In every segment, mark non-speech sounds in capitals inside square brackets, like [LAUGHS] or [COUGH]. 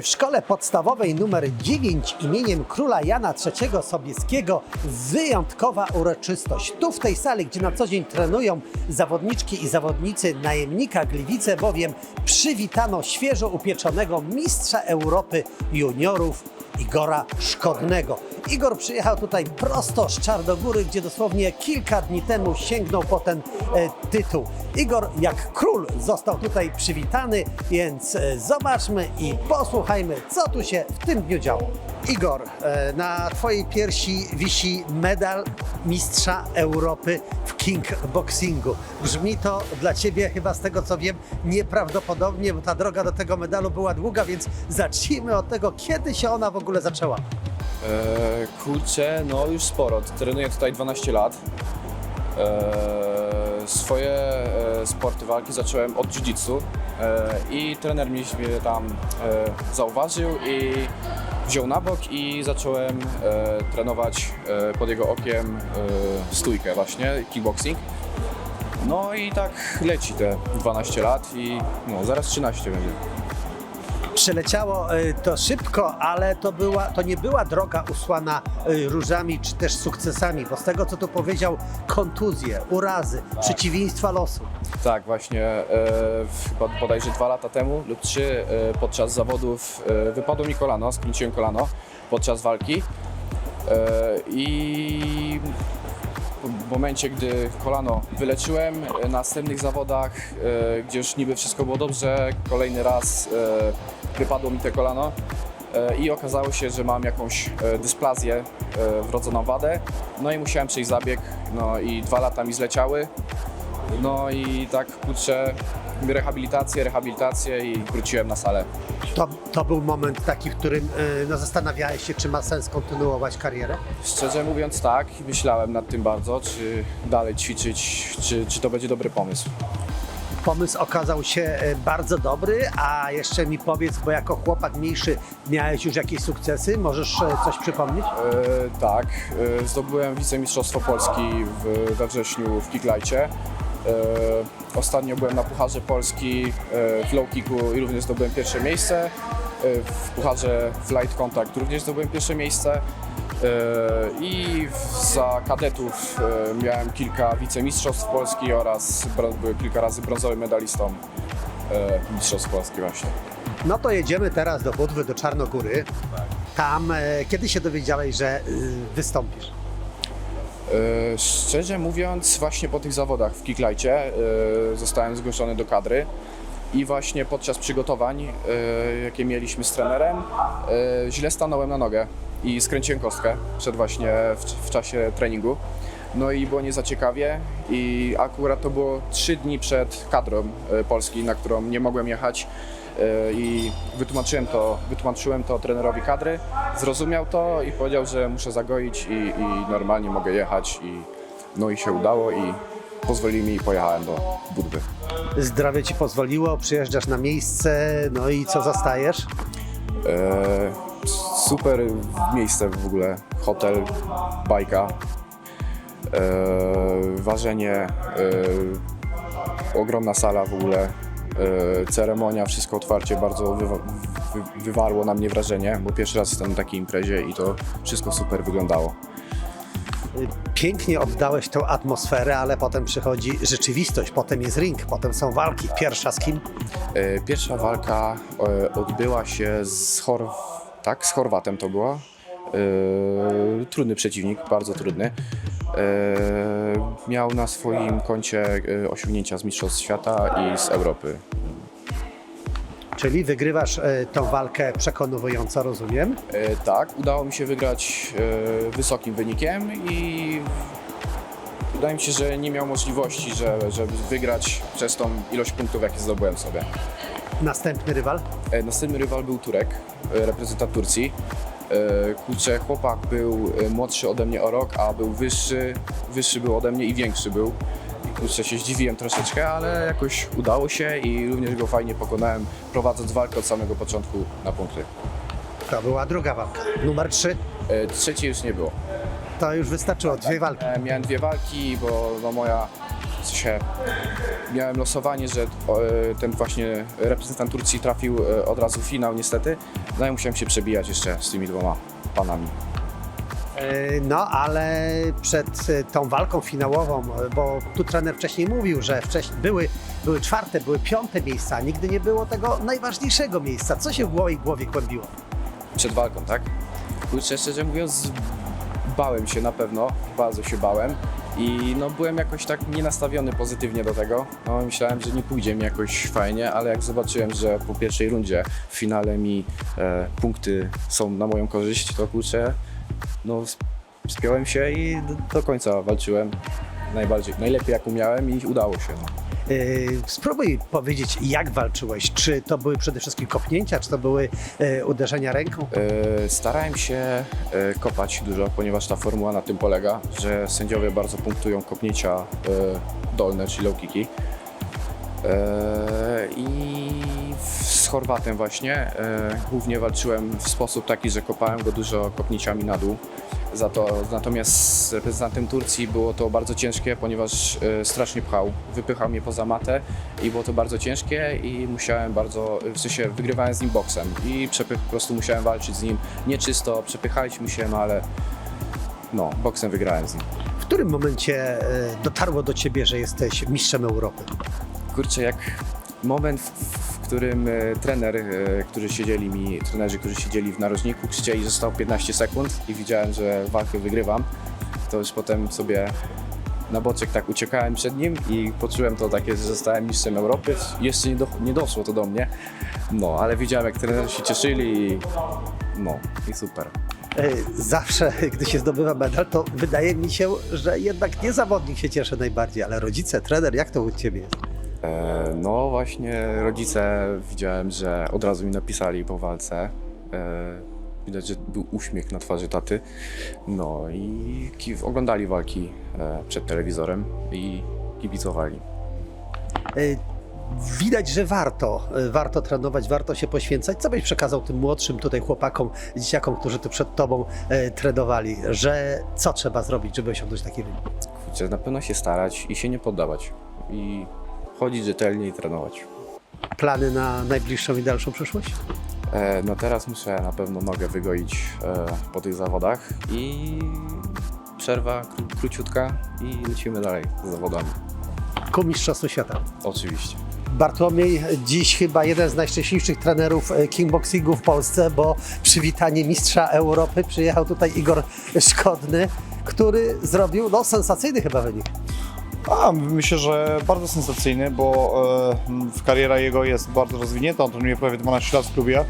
W szkole podstawowej numer 9 imieniem króla Jana III Sobieskiego wyjątkowa uroczystość. Tu w tej sali, gdzie na co dzień trenują zawodniczki i zawodnicy najemnika Gliwice, bowiem przywitano świeżo upieczonego mistrza Europy juniorów Igora Szkodnego. Igor przyjechał tutaj prosto z Czarnogóry, gdzie dosłownie kilka dni temu sięgnął po ten e, tytuł. Igor jak król został tutaj przywitany, więc e, zobaczmy i posłuchajmy, co tu się w tym dniu działo. Igor, e, na Twojej piersi wisi medal mistrza Europy w kickboxingu. Brzmi to dla Ciebie chyba z tego co wiem nieprawdopodobnie, bo ta droga do tego medalu była długa, więc zacznijmy od tego, kiedy się ona w ogóle zaczęła. Eee, kurczę, no już sporo. Trenuję tutaj 12 lat. Eee, swoje e, sporty walki zacząłem od jiu-jitsu eee, i trener mnie tam e, zauważył i wziął na bok i zacząłem e, trenować e, pod jego okiem e, stójkę właśnie, kickboxing. No i tak leci te 12 lat i no, zaraz 13 będzie. Przeleciało y, to szybko, ale to, była, to nie była droga usłana y, różami czy też sukcesami, bo z tego co tu powiedział, kontuzje, urazy, przeciwieństwa losu. Tak, właśnie e, chyba bodajże dwa lata temu lub trzy e, podczas zawodów e, wypadło mi kolano, skręciłem kolano podczas walki e, i w momencie, gdy kolano wyleczyłem, e, na następnych zawodach, e, gdzie już niby wszystko było dobrze, kolejny raz e, wypadło mi te kolano e, i okazało się, że mam jakąś e, dysplazję, e, wrodzoną wadę, no i musiałem przejść zabieg, no i dwa lata mi zleciały, no i tak kurczę, rehabilitację, rehabilitację i wróciłem na salę. To, to był moment taki, w którym no, zastanawiałeś się, czy ma sens kontynuować karierę? Szczerze mówiąc tak, myślałem nad tym bardzo, czy dalej ćwiczyć, czy, czy to będzie dobry pomysł. Pomysł okazał się y, bardzo dobry, a jeszcze mi powiedz, bo jako chłopak mniejszy miałeś już jakieś sukcesy, możesz y, coś przypomnieć? E, tak, e, zdobyłem wicemistrzostwo Polski w, we wrześniu w kicklajcie. E, ostatnio byłem na Pucharze Polski e, w low kicku i również zdobyłem pierwsze miejsce. E, w Pucharze light contact również zdobyłem pierwsze miejsce. E, I za kadetów e, miałem kilka wicemistrzostw Polski oraz kilka razy brązowym medalistą e, mistrzostw Polski właśnie. No to jedziemy teraz do Budwy, do Czarnogóry. Tam, kiedy się dowiedziałeś, że y, wystąpisz? Szczerze mówiąc, właśnie po tych zawodach w Kicklajcie e, zostałem zgłoszony do kadry i właśnie podczas przygotowań, e, jakie mieliśmy z trenerem, e, źle stanąłem na nogę i skręciłem kostkę przed właśnie w, w czasie treningu. No i było nie za ciekawie i akurat to było trzy dni przed kadrą e, Polski, na którą nie mogłem jechać i wytłumaczyłem to, wytłumaczyłem to trenerowi kadry, zrozumiał to i powiedział, że muszę zagoić i, i normalnie mogę jechać i no i się udało i pozwolili mi i pojechałem do Budwy. Zdrowie ci pozwoliło, przyjeżdżasz na miejsce, no i co zastajesz? E, super miejsce w ogóle, hotel, bajka, e, ważenie, e, ogromna sala w ogóle, e, ceremonia, wszystko otwarcie, bardzo wy- wywarło na mnie wrażenie, bo pierwszy raz jestem na takiej imprezie i to wszystko super wyglądało. Pięknie oddałeś tą atmosferę, ale potem przychodzi rzeczywistość, potem jest ring, potem są walki. Pierwsza z kim? E, Pierwsza walka e, odbyła się z Chor... tak, z Chorwatem to była. E, Trudny przeciwnik, bardzo trudny. Miał na swoim koncie osiągnięcia z Mistrzostw Świata i z Europy. Czyli wygrywasz e, tą walkę przekonująco, rozumiem. E, Tak, udało mi się wygrać e, wysokim wynikiem i wydaje mi się, że nie miał możliwości, że, żeby wygrać przez tą ilość punktów, jakie zdobyłem sobie. Następny rywal. E, Następny rywal był Turek, e, reprezentant Turcji. E, Kurczę, chłopak był e, młodszy ode mnie o rok, a był wyższy, wyższy był ode mnie i większy był. Kurczę, się zdziwiłem troszeczkę, ale jakoś udało się i również go fajnie pokonałem, prowadząc walkę od samego początku na punkty. To była druga walka. Numer trzy. E, Trzeciej już nie było. To już wystarczyło, dwie walki. E, Miałem dwie walki, bo no, moja sensie miałem losowanie, że o, e, ten właśnie reprezentant Turcji trafił e, od razu w finał niestety. No i musiałem się przebijać jeszcze z tymi dwoma panami. E, No, ale przed e, tą walką finałową, e, bo tu trener wcześniej mówił, że wcześniej były, były czwarte, były piąte miejsca, nigdy nie było tego najważniejszego miejsca. Co się w mojej głowie kłębiło? Przed walką, tak? Kurczę, szczerze mówiąc, bałem się na pewno, bardzo się bałem. I no byłem jakoś tak nienastawiony pozytywnie do tego. No, myślałem, że nie pójdzie mi jakoś fajnie, ale jak zobaczyłem, że po pierwszej rundzie w finale mi e, punkty są na moją korzyść, to kurczę, no sp- spiąłem się i do, do końca walczyłem najbardziej, najlepiej jak umiałem i udało się. No. E, Spróbuj powiedzieć, jak walczyłeś. Czy to były przede wszystkim kopnięcia, czy to były e, uderzenia ręką? E, Starałem się e, kopać dużo, ponieważ ta formuła na tym polega, że sędziowie bardzo punktują kopnięcia e, dolne, czyli low kicki. E, I Chorwatem właśnie e, głównie walczyłem w sposób taki, że kopałem go dużo kopnięciami na dół. Za to, natomiast z reprezentantem Turcji było to bardzo ciężkie, ponieważ e, strasznie pchał. Wypychał mnie poza matę i było to bardzo ciężkie i musiałem bardzo, w sensie wygrywałem z nim boksem i przepych, po prostu musiałem walczyć z nim nieczysto, przepychaliśmy się, no ale no, boksem wygrałem z nim. W którym momencie e, dotarło do ciebie, że jesteś mistrzem Europy? Kurczę, jak moment, w, którym e, trener, e, którzy siedzieli mi, trenerzy, którzy siedzieli w narożniku, krzyczeli, że zostało 15 sekund i widziałem, że walkę wygrywam, to już potem sobie na boczek tak uciekałem przed nim i poczułem to takie, że zostałem mistrzem Europy. Jeszcze nie, do, nie doszło to do mnie, no, ale widziałem, jak trenerzy się cieszyli i no, i super. E, Zawsze, [LAUGHS] gdy się zdobywa medal, to wydaje mi się, że jednak nie zawodnik się cieszy najbardziej, ale rodzice, trener, jak to u ciebie jest? E, No właśnie rodzice widziałem, że od razu mi napisali po walce. E, Widać, że był uśmiech na twarzy taty. No i oglądali walki e, przed telewizorem i kibicowali. Widać, że warto, warto trenować, warto się poświęcać. Co byś przekazał tym młodszym tutaj chłopakom, dzieciakom, którzy tu przed tobą trenowali, że co trzeba zrobić, żeby osiągnąć taki wynik? Kurczę, na pewno się starać i się nie poddawać. I chodzić rzetelnie i trenować. Plany na najbliższą i dalszą przyszłość? E, No teraz muszę na pewno nogę wygoić e, po tych zawodach i przerwa kró- króciutka i lecimy dalej z zawodami. Ku Mistrzostwu Świata. Oczywiście. Bartłomiej, dziś chyba jeden z najszczęśliwszych trenerów e, kickboxingu w Polsce, bo przywitanie mistrza Europy przyjechał tutaj Igor Szkodny, który zrobił no, sensacyjny chyba wynik. A, myślę, że bardzo sensacyjny, bo e, kariera jego jest bardzo rozwinięta, on trenuje prawie 12 lat w klubie.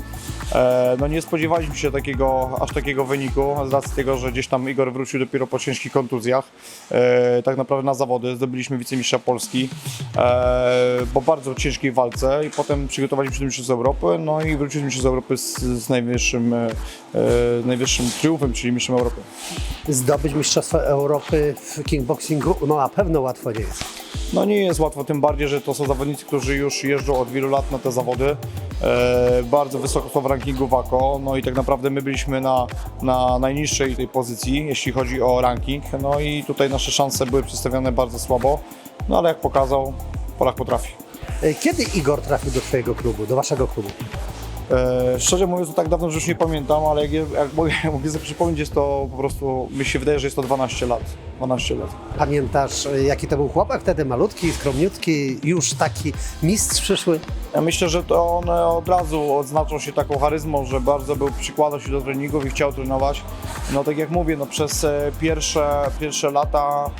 E, no nie spodziewaliśmy się takiego, aż takiego wyniku, z racji tego, że gdzieś tam Igor wrócił dopiero po ciężkich kontuzjach. E, tak naprawdę na zawody zdobyliśmy wicemistrza Polski e, po bardzo ciężkiej walce i potem przygotowaliśmy się do Mistrzostw Europy, no i wróciliśmy się z Europy z, z najwyższym, e, e, najwyższym triumfem, czyli mistrzem Europy. Zdobyć Mistrzostwo Europy w kickboxingu no na pewno łatwo nie jest. No nie jest łatwo, tym bardziej, że to są zawodnicy, którzy już jeżdżą od wielu lat na te zawody. E, bardzo wysoko są w rankingu WAKO, no i tak naprawdę my byliśmy na, na najniższej tej pozycji, jeśli chodzi o ranking. No i tutaj nasze szanse były przedstawione bardzo słabo, no ale jak pokazał, Polak potrafi. E, Kiedy Igor trafił do Twojego klubu, do Waszego klubu? E, szczerze mówiąc, to tak dawno że już nie pamiętam, ale jak, jak mogę, [LAUGHS] mogę sobie przypomnieć, jest to po prostu, mi się wydaje, że jest to 12 lat. 12 lat. Pamiętasz, e, jaki to był chłopak wtedy, malutki, skromniutki, już taki mistrz przyszły? Ja myślę, że to on e, od razu odznaczał się taką charyzmą, że bardzo był, przykładał się do treningów i chciał trenować. No tak jak mówię, no przez e, pierwsze, pierwsze lata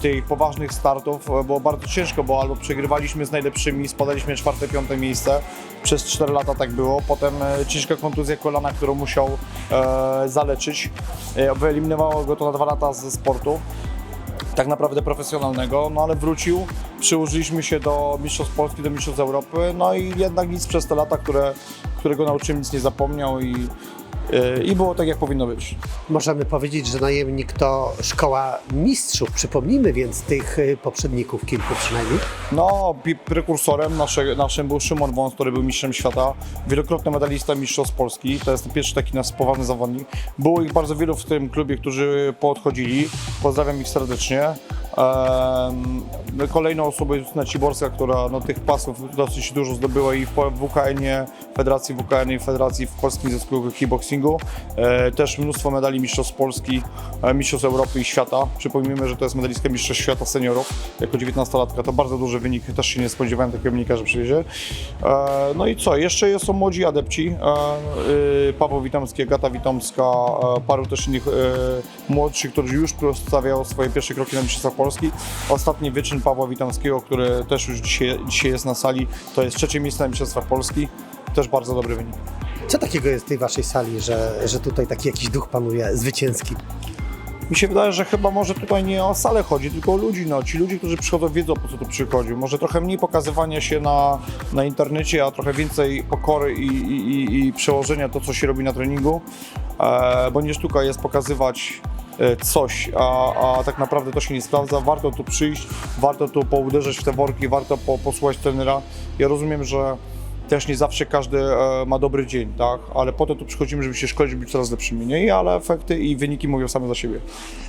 tych poważnych startów e, było bardzo ciężko, bo albo przegrywaliśmy z najlepszymi, spadaliśmy czwarte, piąte miejsce. Przez 4 lata tak było. Potem e, ciężka kontuzja kolana, którą musiał e, zaleczyć. E, wyeliminowało go to na dwa lata ze sportu tak naprawdę profesjonalnego, no ale wrócił, przyłożyliśmy się do Mistrzostw Polski, do Mistrzostw Europy, no i jednak nic przez te lata, które, którego nauczyłem, nic nie zapomniał i, i było tak, jak powinno być. Możemy powiedzieć, że najemnik to szkoła mistrzów. Przypomnijmy więc tych e, poprzedników, kilku przynajmniej. No, prekursorem nasze, naszym był Szymon Wąs, który był mistrzem świata, wielokrotny medalista Mistrzostw Polski, to jest pierwszy taki nasz poważny zawodnik. Było ich bardzo wielu w tym klubie, którzy poodchodzili, pozdrawiam ich serdecznie. Kolejną osobą jest Justyna Ciborska, która no, tych pasów dosyć dużo zdobyła i w WKN-ie, Federacji WKN i Federacji w Polskim Związku Kickboxingu. E, Też mnóstwo medali Mistrzostw Polski, e, Mistrzostw Europy i Świata. Przypomnijmy, że to jest medalistka Mistrzostw Świata seniorów. Jako 19-latka to bardzo duży wynik, też się nie spodziewałem takiego wynika, że przywiezie. E, No i co, jeszcze są młodzi adepci. Y, Paweł Witomski, Agata Witomska, paru też innych młodszych, którzy już stawiają swoje pierwsze kroki na Mistrzostwach Polski. Ostatni wyczyn Pawła Witomskiego, który też już dzisiaj, dzisiaj jest na sali, to jest trzecie miejsce na Mistrzostwach Polski. Też bardzo dobry wynik. Co takiego jest w tej waszej sali, że, że tutaj taki jakiś duch panuje zwycięski? Mi się wydaje, że chyba może tutaj nie o salę chodzi, tylko o ludzi. No. Ci ludzie, którzy przychodzą, wiedzą po co tu przychodzi. Może trochę mniej pokazywania się na, na internecie, a trochę więcej pokory i, i, i, przełożenia to, co się robi na treningu. E, bo nie sztuka jest pokazywać coś, a, a tak naprawdę to się nie sprawdza. Warto tu przyjść, warto tu pouderzać w te worki, warto po, posłuchać trenera. Ja rozumiem, że też nie zawsze każdy e, ma dobry dzień, tak? Ale po to tu przychodzimy, żeby się szkolić, być coraz lepszymi. Nie, ale efekty i wyniki mówią same za siebie.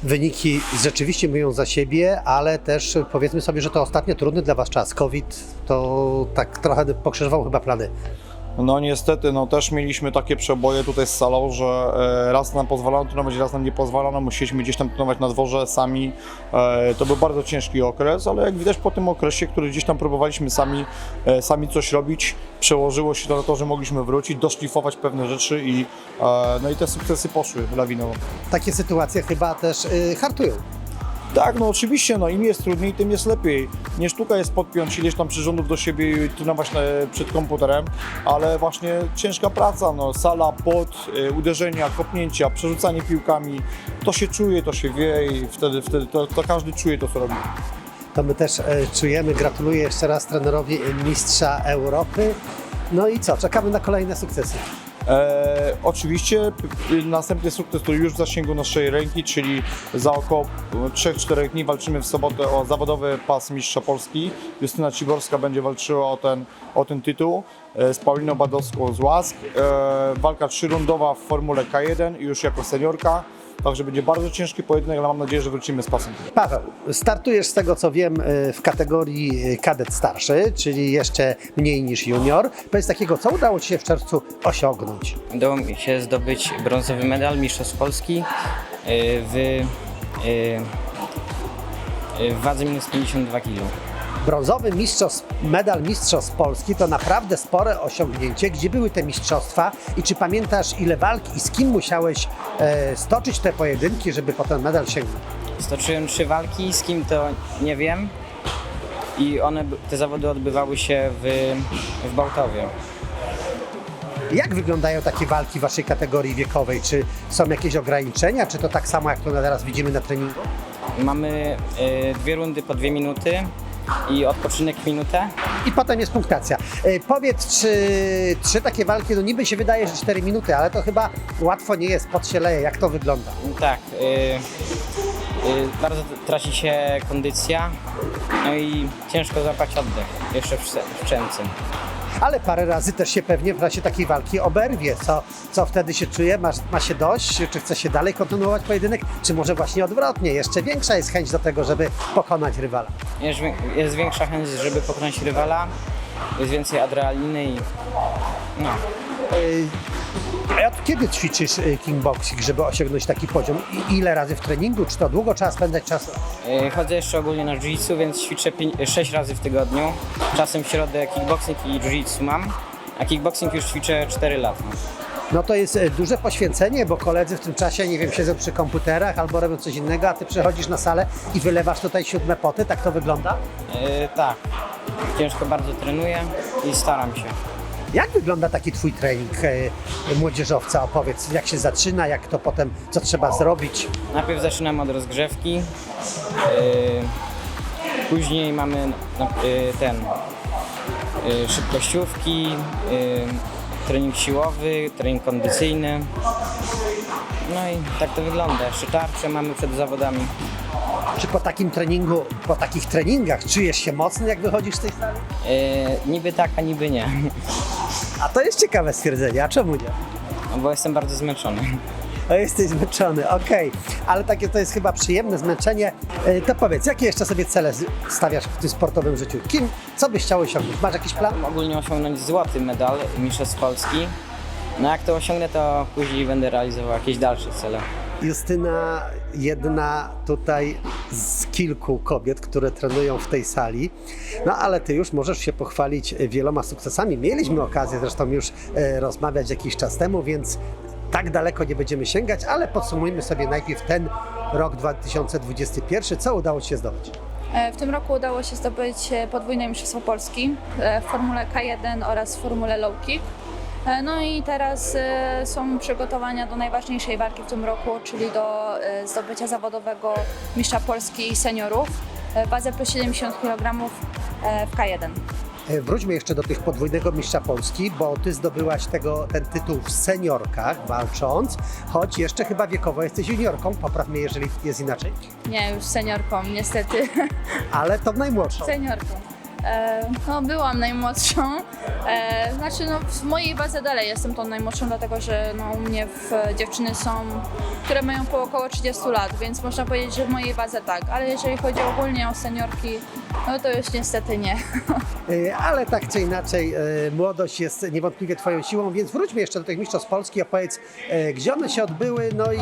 Wyniki rzeczywiście mówią za siebie, ale też powiedzmy sobie, że to ostatnio trudny dla was czas. COVID to tak trochę pokrzyżował chyba plany. No niestety, no też mieliśmy takie przeboje tutaj z salą, że e, raz nam pozwalano trenować, raz nam nie pozwalano, musieliśmy gdzieś tam trenować na dworze sami. E, to był bardzo ciężki okres, ale jak widać po tym okresie, który gdzieś tam próbowaliśmy sami, e, sami coś robić, przełożyło się to na to, że mogliśmy wrócić, doszlifować pewne rzeczy i, no i te sukcesy poszły lawinowo. Takie sytuacje chyba też y, hartują. Tak, no oczywiście, no im jest trudniej, tym jest lepiej. Nie sztuka jest podpiąć ileś tam przyrządów do siebie i trenować na, przed komputerem, ale właśnie ciężka praca, no sala, pot, y, uderzenia, kopnięcia, przerzucanie piłkami, to się czuje, to się wie i wtedy, wtedy to, to każdy czuje to, co robi. To my też e, czujemy. Gratuluję jeszcze raz trenerowi mistrza Europy. No i co? Czekamy na kolejne sukcesy. E, oczywiście y, następny sukces już w zasięgu naszej ręki, czyli za około 3-4 dni walczymy w sobotę o zawodowy pas mistrza Polski. Justyna Ciborska będzie walczyła o ten, o ten tytuł e, z Pauliną Badowską z Łask. E, walka trzyrundowa w formule K1 już jako seniorka. Także będzie bardzo ciężki pojedynek, ale mam nadzieję, że wrócimy z pasem. Paweł, startujesz z tego co wiem y, w kategorii y, kadet starszy, czyli jeszcze mniej niż junior. Powiedz takiego, co udało Ci się w czerwcu osiągnąć? Udało mi się zdobyć brązowy medal Mistrzostw Polski y, w, w wadze minus 52 kg. Brązowy mistrzostw, medal Mistrzostw Polski to naprawdę spore osiągnięcie. Gdzie były te mistrzostwa i czy pamiętasz ile walk i z kim musiałeś e, stoczyć te pojedynki, żeby po ten medal sięgnąć? Stoczyłem trzy walki, z kim to nie wiem. I one, te zawody odbywały się w, w Bałtowie. Jak wyglądają takie walki w Waszej kategorii wiekowej? Czy są jakieś ograniczenia, czy to tak samo jak to na teraz widzimy na treningu? Mamy y, dwie rundy po dwie minuty i odpoczynek minutę. I potem jest punktacja. E, powiedz, czy trzy takie walki, no niby się wydaje, że 4 minuty, ale to chyba łatwo nie jest, pot się leje. Jak to wygląda? Tak, y, y, bardzo traci się kondycja, no i ciężko złapać oddech jeszcze w, w. Ale parę razy też się pewnie w razie takiej walki oberwie. Co, co wtedy się czuje? Masz, ma się dość? Czy chce się dalej kontynuować pojedynek? Czy może właśnie odwrotnie? Jeszcze większa jest chęć do tego, żeby pokonać rywala. Jest, jest większa chęć, żeby pokonać rywala, jest więcej adrenaliny i no. Yy, A od kiedy ćwiczysz yy, kickboxing, żeby osiągnąć taki poziom? I ile razy w treningu? Czy to długo trzeba spędzać czas? Y, Chodzę jeszcze ogólnie na jiu-jitsu, więc ćwiczę 6 razy w tygodniu. Czasem w środę kickboxing i jiu-jitsu mam, a kickboxing już ćwiczę 4 lata. No to jest duże poświęcenie, bo koledzy w tym czasie, nie wiem, siedzą przy komputerach albo robią coś innego, a ty przychodzisz na salę i wylewasz tutaj siódme poty, tak to wygląda? Y, tak, ciężko bardzo trenuję i staram się. Jak wygląda taki twój trening e, młodzieżowca? Opowiedz, jak się zaczyna, jak to potem, co trzeba zrobić? Najpierw zaczynamy od rozgrzewki, y, później mamy y, ten szybkościówki, trening siłowy, trening kondycyjny. No i tak to wygląda. Jeszcze tarcze mamy przed zawodami. Czy po takim treningu, po takich treningach czujesz się mocny, jak wychodzisz z tej sali? Y, niby tak, a niby nie, [LAUGHS] A to jest ciekawe stwierdzenie, a czemu nie? no bo jestem bardzo zmęczony. O, jesteś zmęczony, okej. Ale takie to jest chyba przyjemne zmęczenie. E, To powiedz, jakie jeszcze sobie cele z- stawiasz w tym sportowym życiu? Kim, co byś chciał osiągnąć? Masz jakiś plan? Ogólnie osiągnąć złoty medal Mistrzostw Polski. No jak to osiągnę, to później będę realizował jakieś dalsze cele. Justyna, jedna tutaj z kilku kobiet, które trenują w tej sali. No ale ty już możesz się pochwalić wieloma sukcesami. Mieliśmy okazję zresztą już e, rozmawiać jakiś czas temu, więc tak daleko nie będziemy sięgać, ale podsumujmy sobie najpierw ten rok 2021. Co udało Ci się zdobyć? E, W tym roku udało się zdobyć e, podwójne Mistrzostwo Polski w formule K1 oraz w formule Low Kick. E, No i teraz e, są przygotowania do najważniejszej walki w tym roku, czyli do e, zdobycia zawodowego mistrza Polski seniorów w wadze plus 70 kg w K1. E, Wróćmy jeszcze do tych podwójnego mistrza Polski, bo ty zdobyłaś tego, ten tytuł w seniorkach walcząc, choć jeszcze chyba wiekowo jesteś juniorką, popraw mnie jeżeli jest inaczej, Nie, już seniorką, niestety. ale to najmłodszą. Seniorką. E, no, byłam najmłodszą. E, znaczy, no, w mojej wadze dalej jestem tą najmłodszą, dlatego że no, u mnie w, dziewczyny są, które mają po około 30 lat, więc można powiedzieć, że w mojej wadze tak. Ale jeżeli chodzi ogólnie o seniorki, no to już niestety nie. E, Ale tak czy inaczej, e, młodość jest niewątpliwie Twoją siłą, więc wróćmy jeszcze do tych mistrzostw Polski, opowiedz, e, gdzie one się odbyły, no i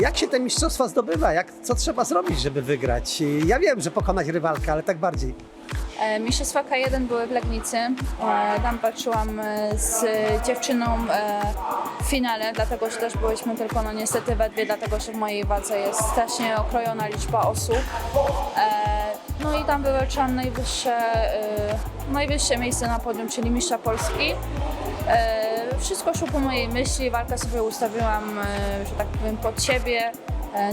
jak się te mistrzostwa zdobywa, jak, co trzeba zrobić, żeby wygrać. E, Ja wiem, że pokonać rywalkę, ale tak bardziej. E, Mistrzostwa K1 były w Legnicy. E, Tam walczyłam e, z dziewczyną w finale, dlatego że też byłyśmy tylko no niestety we dwie, dlatego że w mojej wadze jest strasznie okrojona liczba osób. No i tam wywalczyłam najwyższe, najwyższe miejsce na podium, czyli mistrza Polski. Wszystko szło po mojej myśli, walkę sobie ustawiłam, że tak powiem, pod siebie,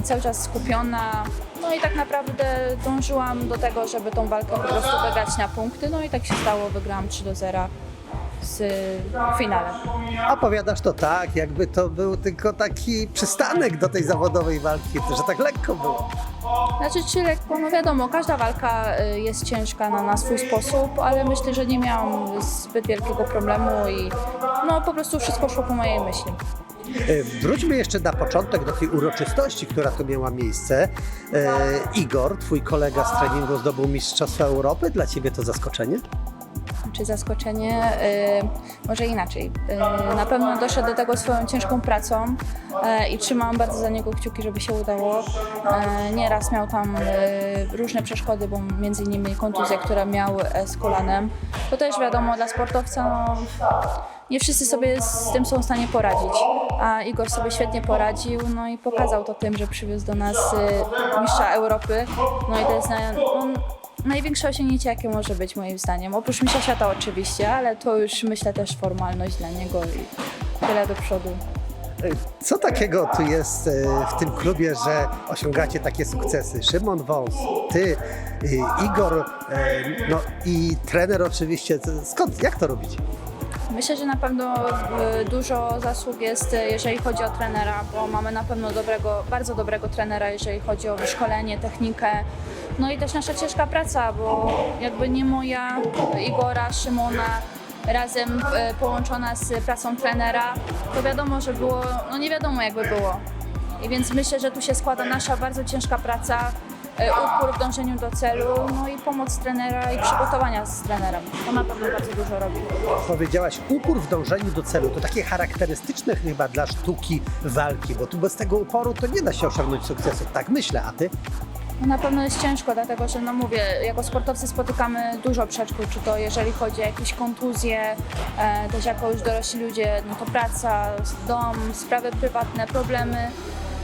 cały czas skupiona. No i tak naprawdę dążyłam do tego, żeby tą walkę po prostu wygrać na punkty. No i tak się stało, wygrałam 3 do 0 z w finale. Opowiadasz to tak, jakby to był tylko taki przystanek do tej zawodowej walki, że tak lekko było. Znaczy, czy lekko, no wiadomo, każda walka y, jest ciężka na, na swój sposób, ale myślę, że nie miałam zbyt wielkiego problemu i no po prostu wszystko szło po mojej myśli. E, Wróćmy jeszcze na początek do tej uroczystości, która tu miała miejsce. E, Igor, twój kolega z treningu zdobył Mistrzostwa Europy. Dla ciebie to zaskoczenie? czy zaskoczenie, y, może inaczej. Y, na pewno doszedł do tego swoją ciężką pracą i trzymałam bardzo za niego kciuki, żeby się udało. Y, nieraz miał tam różne przeszkody, bo między innymi kontuzję, które miał e, z kolanem. To też wiadomo, dla sportowca no, nie wszyscy sobie z tym są w stanie poradzić, a Igor sobie świetnie poradził, no i pokazał to tym, że przywiózł do nas y, mistrza Europy, no i to jest na, największe osiągnięcie, jakie może być moim zdaniem. Oprócz mistrza świata oczywiście, ale to już myślę też formalność dla niego i tyle do przodu. Co takiego tu jest e, w tym klubie, że osiągacie takie sukcesy? Szymon Wąs, ty, e, Igor, e, no i trener oczywiście. Skąd, jak to robicie? Myślę, że na pewno y, dużo zasług jest, y, jeżeli chodzi o trenera, bo mamy na pewno dobrego, bardzo dobrego trenera, jeżeli chodzi o wyszkolenie, technikę. No i też nasza ciężka praca, bo jakby nie moja, Igora, Szymona, razem y, połączona z pracą trenera, to wiadomo, że było, no nie wiadomo jakby było. I więc myślę, że tu się składa nasza bardzo ciężka praca, upór w dążeniu do celu, no i pomoc trenera i przygotowania z trenerem. To na pewno bardzo dużo robi. Powiedziałaś upór w dążeniu do celu. To takie charakterystyczne chyba dla sztuki walki, bo tu bez tego uporu to nie da się osiągnąć sukcesu. Tak myślę, a ty? No na pewno jest ciężko, dlatego że no mówię, jako sportowcy spotykamy dużo przeszkód, czy to jeżeli chodzi o jakieś kontuzje, e, też jako już dorośli ludzie, no to praca, dom, sprawy prywatne, problemy.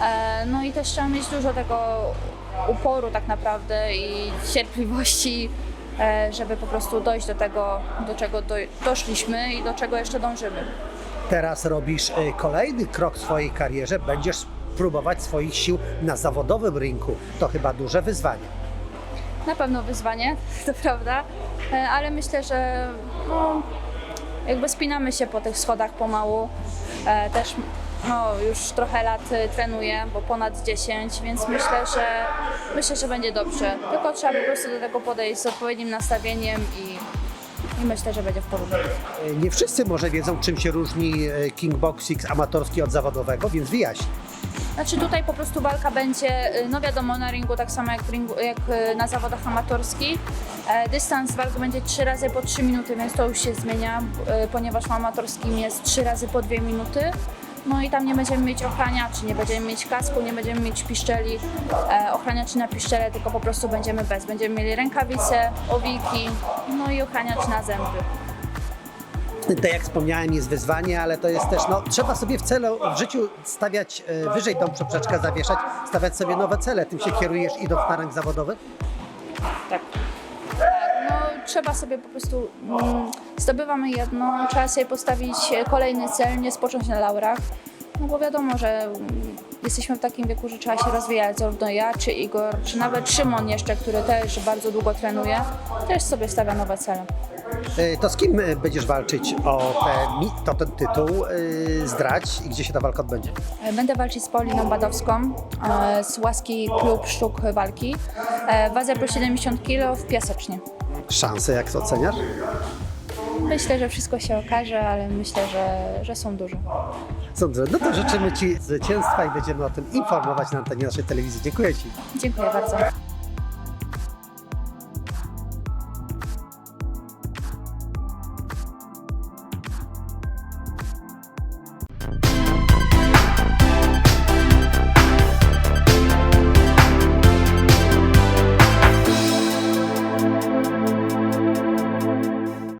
E, no i też trzeba mieć dużo tego uporu tak naprawdę i cierpliwości, e, żeby po prostu dojść do tego, do czego do, doszliśmy i do czego jeszcze dążymy. Teraz robisz e, kolejny krok w swojej karierze. Będziesz próbować swoich sił na zawodowym rynku. To chyba duże wyzwanie. Na pewno wyzwanie, [LAUGHS] to prawda, e, ale myślę, że no, jakby spinamy się po tych schodach pomału. Też no, już trochę lat e, trenuję, bo ponad 10, więc myślę, że myślę, że będzie dobrze. Tylko trzeba po prostu do tego podejść z odpowiednim nastawieniem i, i myślę, że będzie w porządku. E, Nie wszyscy może wiedzą, czym się różni e, kickboxing amatorski od zawodowego, więc wyjaśnij. Znaczy tutaj po prostu walka będzie, y, no wiadomo, na ringu tak samo jak, ringu, jak y, na zawodach amatorskich. E, Dystans walki będzie 3 razy po 3 minuty, więc to już się zmienia, y, ponieważ w amatorskim jest 3 razy po 2 minuty. No i tam nie będziemy mieć ochraniaczy, nie będziemy mieć kasku, nie będziemy mieć piszczeli, e, ochraniaczy na piszczele, tylko po prostu będziemy bez. Będziemy mieli rękawice, owiki, no i ochraniacz na zęby. Tak jak wspomniałem, jest wyzwanie, ale to jest też, no, trzeba sobie w celu, w życiu stawiać e, wyżej tą poprzeczkę, zawieszać, stawiać sobie nowe cele. Tym się kierujesz idąc na rank zawodowy? Tak. No, trzeba sobie po prostu, mm, zdobywamy jedno, trzeba sobie postawić kolejny cel, nie spocząć na laurach. No bo wiadomo, że jesteśmy w takim wieku, że trzeba się rozwijać, zarówno ja, czy Igor, czy nawet Szymon jeszcze, który też bardzo długo trenuje, też sobie stawia nowe cele. E, To z kim e, będziesz walczyć o te, ten tytuł? E, Zdradź i gdzie się ta walka odbędzie? Będę walczyć z Pauliną Badowską z łaski Klub Sztuk Walki. W plus 70 kg w Piasecznie. Szanse jak to oceniasz? Myślę, że wszystko się okaże, ale myślę, że, że są duże. Sądzę. No to życzymy Ci zwycięstwa i będziemy o tym informować na antenie naszej telewizji. Dziękuję Ci. Dziękuję bardzo.